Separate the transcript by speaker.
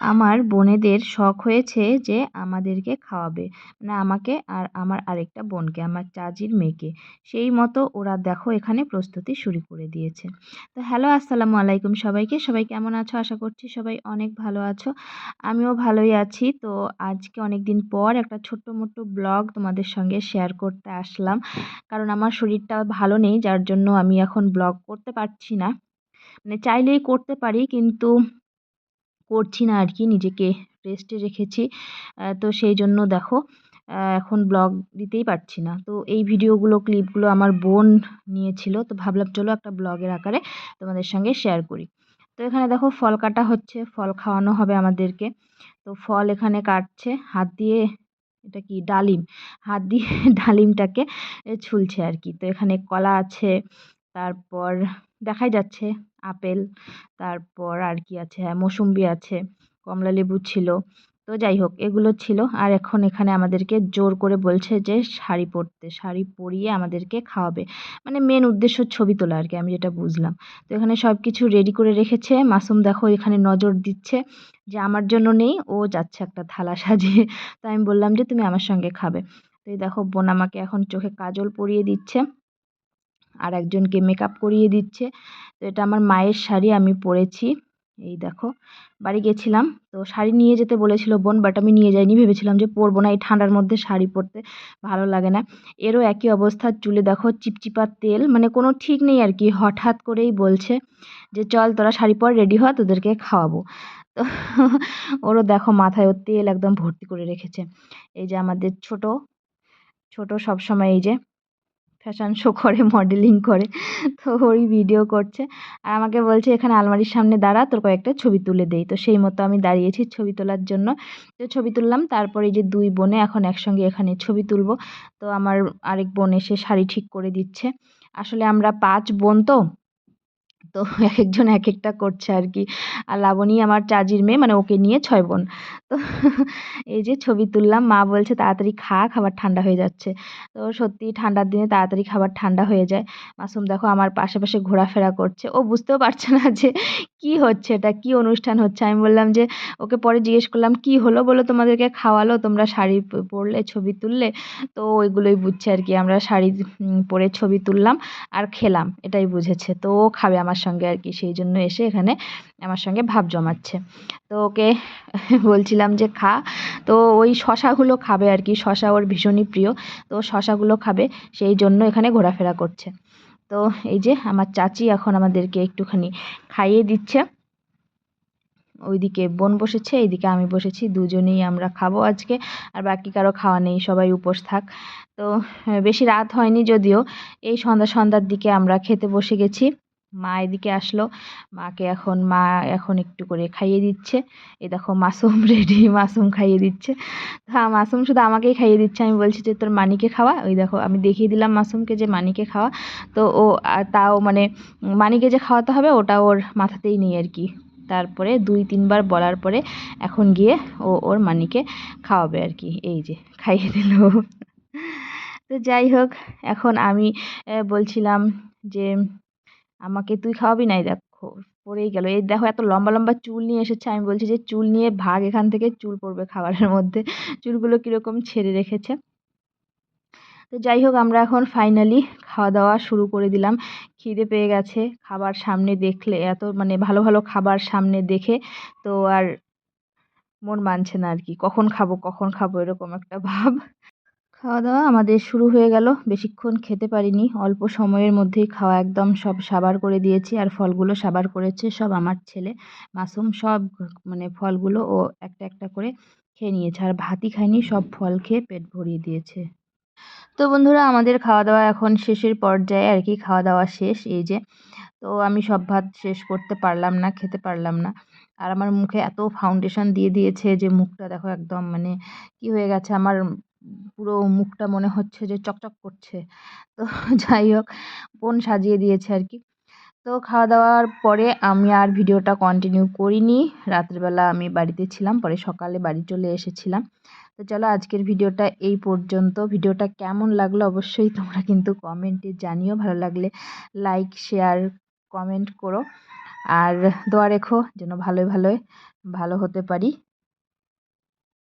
Speaker 1: আমার বোনেদের শখ হয়েছে যে আমাদেরকে খাওয়াবে। মানে আমাকে আর আমার আরেকটা বোনকে, আমার চাচির মেয়েকে। সেই মতো ওরা দেখো এখানে প্রস্তুতি শুরু করে দিয়েছে। তো হ্যালো, আসসালামু আলাইকুম সবাইকে। সবাই কেমন আছো? আশা করছি সবাই অনেক ভালো আছো। আমিও ভালোই আছি। তো আজকে অনেক দিন পর একটা ছোট্ট মোট্ট ব্লগ তোমাদের সঙ্গে শেয়ার করতে আসলাম। কারণ আমার শরীরটা ভালো নেই, যার জন্য আমি এখন ব্লগ করতে পারছি না। মানে চাইলেই করতে পারি, কিন্তু করছি না আর কি নিজেকে রেস্টে রেখেছি। তো সেই জন্য দেখো এখন ব্লগ দিতেই পারছি না। তো এই ভিডিওগুলো ক্লিপগুলো আমার বোন নিয়েছিল, তো ভাবলাম চলো একটা ব্লগের আকারে তোমাদের সঙ্গে শেয়ার করি। তো এখানে দেখো ফল কাটা হচ্ছে, ফল খাওয়ানো হবে আমাদেরকে। তো ফল এখানে কাটছে, হাত দিয়ে, এটা কি ডালিম? হাত দিয়ে ডালিমটাকে ছুলছে আর কি তো এখানে কলা আছে, তারপর দেখাই যাচ্ছে আপেল, তারপর আর কি আছে? হ্যাঁ মৌসুম্বি আছে, কমলা লেবু ছিল। তো যাই হোক, এগুলো ছিল। আর এখন এখানে আমাদেরকে জোর করে বলছে যে শাড়ি পরতে, শাড়ি পরিয়ে আমাদেরকে খাওয়াবে। মানে মেন উদ্দেশ্য ছবি তোলা আর কি, আমি যেটা বুঝলাম। তো এখানে সব কিছু রেডি করে রেখেছে। মাসুম দেখো এখানে নজর দিচ্ছে যে আমার জন্য নেই, ও যাচ্ছে একটা থালা সাজিয়ে। তো আমি বললাম যে তুমি আমার সঙ্গে খাবে। তো এই দেখো, বোন আমাকে এখন চোখে কাজল পরিয়ে দিচ্ছে। আর একজনকে মেকআপ করিয়ে দিচ্ছে। তো এটা আমার মায়ের শাড়ি, আমি পরেছি। এই দেখো, বাড়ি গেছিলাম। তো শাড়ি নিয়ে যেতে বলেছিল বোন বাট আমি নিয়ে যাইনি। ভেবেছিলাম যে পরবো না এই ঠান্ডার মধ্যে শাড়ি পরতে, ভালো লাগে না। এরও একই অবস্থা, চুলে দেখো চিপচিপা তেল মানে কোনো ঠিক নেই আর কি। হঠাৎ করেই বলছে যে, চল তোরা শাড়ি পর রেডি হ, তোদেরকে খাওয়াবো। তো ওরও দেখো মাথায় ওর তেল একদম ভর্তি করে রেখেছে। এই যে আমাদের ছোট ছোট সবসময় এই যে ফ্যাশন শো করে মডেলিং করে, তো ওই ভিডিও করছে। আর আমাকে বলছে, এখানে আলমারির সামনে দাঁড়া, তোর কয়েকটা ছবি তুলে দেই। তো সেই মতো আমি দাঁড়িয়েছি ছবি তোলার জন্য। তো ছবি তুললাম, তারপরে যে দুই বোনে এখন একসঙ্গে এখানে ছবি তুলবো। তো আমার আরেক বোন এসে শাড়ি ঠিক করে দিচ্ছে। আসলে আমরা পাঁচ বোন তো তো এক একজন এক একটা করছে আর কি আর লাবণী আমার চাজির মেয়ে মানে ওকে নিয়ে ছয় বোন। তো এই যে ছবি তুললাম, মা বলছে তাড়াতাড়ি খা, খাবার ঠান্ডা হয়ে যাচ্ছে। তো সত্যি ঠান্ডার দিনে তাড়াতাড়ি খাবার ঠান্ডা হয়ে যায়। মাসুম দেখো আমার পাশে পাশে ঘোরাফেরা করছে। ও বুঝতেও পারছে না যে কি হচ্ছে এটা? কি অনুষ্ঠান হচ্ছে? আমি বললাম যে, ওকে পরে জিজ্ঞেস করলাম, কি হলো? বলো তোমাদেরকে খাওয়ালো, তোমরা শাড়ি পরলে, ছবি তুললে? তো ওইগুলোই বুঝছে আর কি, আমরা শাড়ি পরে ছবি তুললাম আর খেলাম, এটাই বুঝেছে। তো ও খাবে আমার সঙ্গে আর কি, সেই জন্য এসে এখানে আমার সঙ্গে ভাব জমাচ্ছে। তো ওকে বলছিলাম যে, খা। তো ওই শশাগুলো খাবে আর কি, শশা ওর ভীষণই প্রিয়। তো শশাগুলো খাবে, সেই জন্য এখানে ঘোরাফেরা করছে। তো এই যে আমার চাচি এখন আমাদেরকে একটুখানি খাইয়ে দিচ্ছে। ওইদিকে বোন বসেছে, এইদিকে আমি বসেছি, দুজনেই আমরা খাব আজকে, আর বাকি কারও খাওয়া নেই, সবাই উপোস থাক। তো, বেশি রাত হয়নি যদিও, এই সন্ধ্যা সন্ধ্যার দিকে আমরা খেতে বসে গেছি। মা এদিকে আসলো। মাকে এখন, মা এখন একটু করে খাইয়ে দিচ্ছে। এই দেখো মাসুম রেডি মাসুম খাইয়ে দিচ্ছে। হ্যাঁ মাসুম শুধু আমাকেই খাইয়ে দিচ্ছে। আমি বলছি যে, তোর মানিকে খাওয়া? ওই দেখো, আমি দেখিয়ে দিলাম মাসুমকে যে মানিকে খাওয়া। তো ও তাও মানে মানিকে যে খাওয়াতে হবে, ওটা ওর মাথাতেই নেই আর কি। তারপরে দুই, তিনবার বলার পরে এখন গিয়ে ও ওর মানিকে খাওয়াবে আর কি। এই যে, খাইয়ে দিল। তো যাই হোক, এখন আমি বলছিলাম যে আমাকে তুই খাওয়াবি নাই দেখো, পড়েই গেল। এই দেখো, এত লম্বা লম্বা চুল নিয়ে এসেছে। আমি বলছি যে, চুল নিয়ে ভাগ, এখান থেকে চুল পড়বে খাবারের মধ্যে। চুলগুলো কীরকম ছেড়ে রেখেছে। তো যাই হোক, আমরা এখন ফাইনালি খাওয়া দাওয়া শুরু করে দিলাম। খিদে পেয়ে গেছে, খাবার সামনে দেখলে, এত মানে ভালো ভালো খাবার সামনে দেখে তো আর মন মানছে না আর কি। কখন খাব কখন খাব, এরকম একটা ভাব। খাওয়া দাওয়া আমাদের শুরু হয়ে গেল। বেশিক্ষণ খেতে পারিনি। অল্প সময়ের মধ্যেই খাওয়া একদম সব সাবার করে দিয়েছি আর ফলগুলো সাবার করেছে সব আমার ছেলে। মাসুম সব মানে ফলগুলো ও একটা একটা করে খেয়ে নিয়েছে আর ভাতই খায়নি, সব ফল খেয়ে পেট ভরিয়ে দিয়েছে। তো বন্ধুরা, আমাদের খাওয়া দাওয়া এখন শেষের পর্যায়ে আর কি খাওয়া দাওয়া শেষ। এই যে, তো আমি সব ভাত শেষ করতে পারলাম না, খেতে পারলাম না। আর আমার মুখে এত ফাউন্ডেশন দিয়ে দিয়েছে যে মুখটা দেখো একদম মানে কি হয়ে গেছে, আমার পুরো মুখটা মনে হচ্ছে যে চকচক করছে। তো যাই হোক বোন সাজিয়ে দিয়েছে আর কি। তো খাওয়া দাওয়ার পরে আমি আর ভিডিওটা কন্টিনিউ করিনি। রাত্রেবেলা আমি বাড়িতে ছিলাম, পরে সকালে বাড়ি চলে এসেছিলাম। তো চলো আজকের ভিডিওটা এই পর্যন্ত। ভিডিওটা কেমন লাগল অবশ্যই তোমরা কিন্তু কমেন্টে জানিও। ভালো লাগলে লাইক শেয়ার কমেন্ট করো। আর দোয়া রেখো যেন ভালোই ভালোই ভালো হতে পারি।